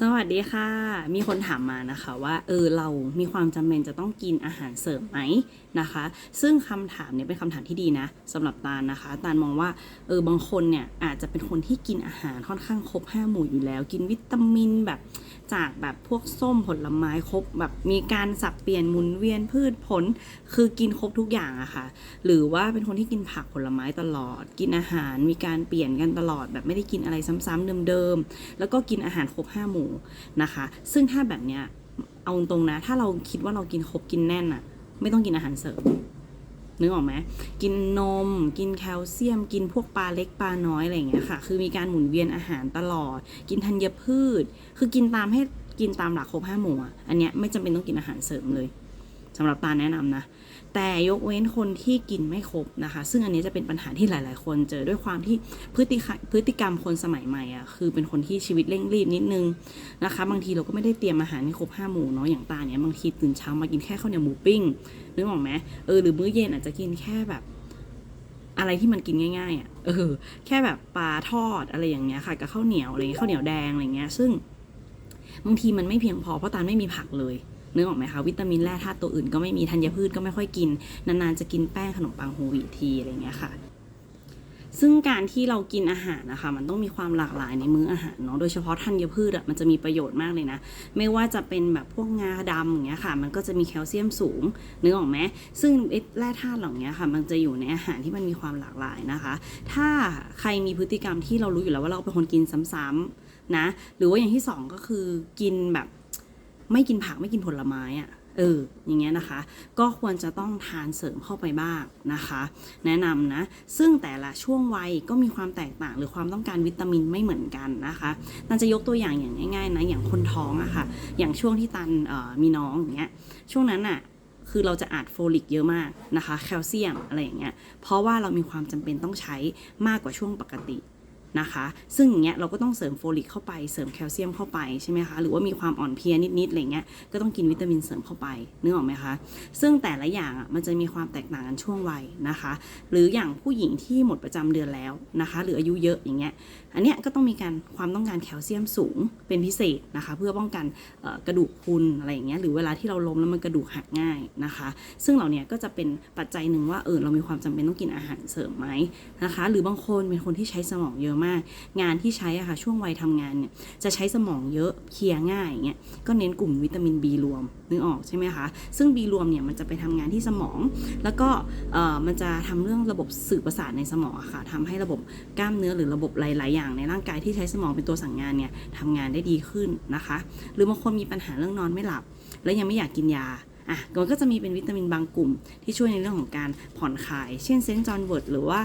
สวัสดีค่ะ มีคนถามมานะคะว่าเออเรามีความจำเป็นจะต้องกินอาหารเสริมไหมนะคะ ซึ่งคำถามเนี่ยเป็นคำถามที่ดีนะสำหรับตาลนะคะ ตาลมองว่าเออบางคนเนี่ยอาจจะเป็นคนที่กินอาหารค่อนข้างครบห้าหมู่อยู่แล้ว กินวิตามินแบบจากแบบพวกส้มผลไม้ครบแบบมีการสับเปลี่ยนหมุนเวียนพืชผล คือกินครบทุกอย่างอะค่ะ หรือว่าเป็นคนที่กินผักผลไม้ตลอด กินอาหารมีการเปลี่ยนกันตลอดแบบไม่ได้กินอะไรซ้ำๆเดิมๆแล้วก็กินอาหารครบห้าหมู่นะคะ ซึ่งถ้าแบบเนี้ยเอาตรงนะ ถ้าเราคิดว่าเรากินครบกินแน่นอะไม่ต้องกินอาหารเสริมนึกออกไหมกินนม กินแคลเซียม กินพวกปลาเล็กปลาน้อยอะไรอย่างเงี้ยค่ะ คือมีการหมุนเวียนอาหารตลอด กินธัญพืช คือกินตามให้กินตามหลักครบห้าหมู่อะอันเนี้ยไม่จำเป็นต้องกินอาหารเสริมเลย สำหรับตาแนะนำนะ แต่ยกเว้นคนที่กินไม่ครบนะคะ ซึ่งอันนี้จะเป็นปัญหาที่หลาย ๆ คนเจอด้วยความที่พฤติพฤติกรรมคนสมัยใหม่อะคือเป็นคนที่ชีวิตเร่งรีบนิดนึงนะคะ บางทีเราก็ไม่ได้เตรียมอาหารให้ครบห้าหมู่เนาะอย่างตาเนี่ยบางทีตื่นเช้ามากินแค่ข้าวเหนียวหมูปิ้งนึกออกไหมเออหรือมื้อเย็นอาจจะกินแค่แบบอะไรที่มันกินง่ายๆอะ เออ แค่แบบปลาทอดอะไรอย่างเงี้ยค่ะกับข้าวเหนียวอะไรเงี้ยข้าวเหนียวแดงอะไรเงี้ย ซึ่งบางทีมันไม่เพียงพอเพราะตาลไม่มีผักเลย นึกออกไหมคะวิตามินแร่ธาตุตัวอื่นก็ไม่มีธัญพืชก็ไม่ค่อยกิน นานๆจะกินแป้งขนมปังโฮวีทีอะไรเงี้ยค่ะซึ่งการที่เรากินอาหารนะคะ มันต้องมีความหลากหลายในมื้ออาหารเนาะโดยเฉพาะธัญพืชอะมันจะมีประโยชน์มากเลยนะ ไม่ว่าจะเป็นแบบพวกงาดำอย่างเงี้ยค่ะ มันก็จะมีแคลเซียมสูงนึกออกไหมซึ่งแร่ธาตุเหล่านี้ค่ะ มันจะอยู่ในอาหารที่มันมีความหลากหลายนะคะ ถ้าใครมีพฤติกรรมที่เรารู้อยู่แล้วว่าเราเป็นคนกินซ้ำๆนะ หรือว่าอย่างที่สองก็คือกินแบบ ไม่กินผักไม่กินผลไม้อะ่ะเออ อย่างเงี้ยนะคะ ก็ควรจะต้องทานเสริมเข้าไปบ้างนะคะ แนะนำนะ ซึ่งแต่ละช่วงวัยก็มีความแตกต่างหรือความต้องการวิตามินไม่เหมือนกันนะคะตันจะยกตัวอย่างอย่างง่ายๆนะอย่างคนท้องอะค่ะ อย่างช่วงที่ตันมีน้องอย่างเงี้ย ช่วงนั้นอะคือเราจะอาดโฟลิกเยอะมากนะคะ แคลเซียมอะไรอย่างเงี้ย เพราะว่าเรามีความจำเป็นต้องใช้มากกว่าช่วงปกติ นะคะ ซึ่งอย่างเงี้ยเราก็ต้องเสริมโฟลิกเข้าไปเสริมแคลเซียมเข้าไปใช่ไหมคะหรือว่ามีความอ่อนเพลียนิดๆอะไรเงี้ยก็ต้องกินวิตามินเสริมเข้าไปนึกออกไหมคะซึ่งแต่ละอย่างอะมันจะมีความแตกต่างกันช่วงวัยนะคะ หรืออย่างผู้หญิงที่หมดประจำเดือนแล้วนะคะ หรืออายุเยอะอย่างเงี้ยอันเนี้ยก็ต้องมีการความต้องการแคลเซียมสูงเป็นพิเศษนะคะ เพื่อป้องกันกระดูกพุนอะไรอย่างเงี้ยหรือเวลาที่เราล้มแล้วมันกระดูกหักง่ายนะคะ ซึ่งเหล่าเนี้ยก็จะเป็นปัจจัยหนึ่งว่าเออเรามีความจำเป็นต้องกินอาหารเสริมไหมนะคะ หรือบางคนเป็นคนที่ใช้สมองเยอะมาก งานที่ใช้อะค่ะช่วงวัยทำงานเนี่ยจะใช้สมองเยอะเคลียร์ง่ายอย่างเงี้ยก็เน้นกลุ่มวิตามิน B รวมนึกออกใช่ไหมคะซึ่ง B รวมเนี่ยมันจะไปทำงานที่สมอง แล้วก็มันจะทำเรื่องระบบสื่อประสาทในสมองอะค่ะทำให้ระบบกล้ามเนื้อหรือระบบหลาย ๆ อย่างในร่างกายที่ใช้สมองเป็นตัวสั่งงานเนี่ยทำงานได้ดีขึ้นนะคะ หรือบางคนมีปัญหาเรื่องนอนไม่หลับ แล้วยังไม่อยากกินยา อะมันก็จะมีเป็นวิตามินบางกลุ่ม ที่ช่วยในเรื่องของการผ่อนคลาย เช่นเซนจอนเวิร์ดหรือว่า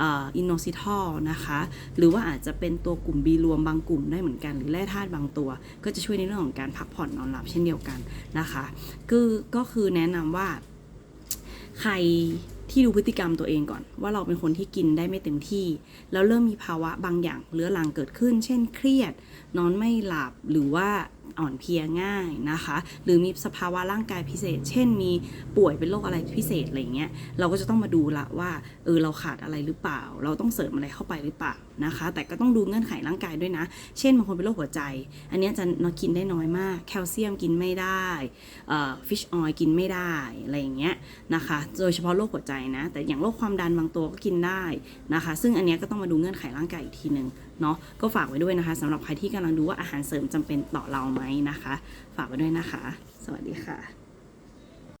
อินโนซิทอลนะคะ หรือว่าอาจจะเป็นตัวกลุ่ม B รวมบางกลุ่มได้เหมือนกัน หรือแร่ธาตุบางตัว ก็จะช่วยในเรื่องของการพักผ่อนนอนหลับเช่นเดียวกันนะคะ คือก็คือแนะนำว่าใครที่ดูพฤติกรรมตัวเองก่อน ว่าเราเป็นคนที่กินได้ไม่เต็มที่ แล้วเริ่มมีภาวะบางอย่างเรื้อรังเกิดขึ้น เช่น เครียด นอนไม่หลับหรือว่าอ่อนเพลียง่ายนะคะ หรือมีสภาวะร่างกายพิเศษ เช่น มีป่วยเป็นโรคอะไรพิเศษอะไรเงี้ยเราก็จะต้องมาดูละว่าเออเราขาดอะไรหรือเปล่า เราต้องเสริมอะไรเข้าไปหรือเปล่านะคะ แต่ก็ต้องดูเงื่อนไขร่างกายด้วยนะ เช่นบางคนเป็นโรคหัวใจ อันนี้จะนกินได้น้อยมาก แคลเซียมกินไม่ได้ฟิชออยกินไม่ได้อะไรอย่างเงี้ยนะคะ โดยเฉพาะโรคหัวใจนะ แต่อย่างโรคความดันบางตัวก็กินได้นะคะ ซึ่งอันนี้ก็ต้องมาดูเงื่อนไขร่างกายอีกทีหนึ่งเนาะก็ฝากไว้ด้วยนะคะสำหรับใครที่กำลังดูว่าอาหารเสริมจำเป็นต่อเราไหมนะคะ ฝากไว้ด้วยนะคะ สวัสดีค่ะ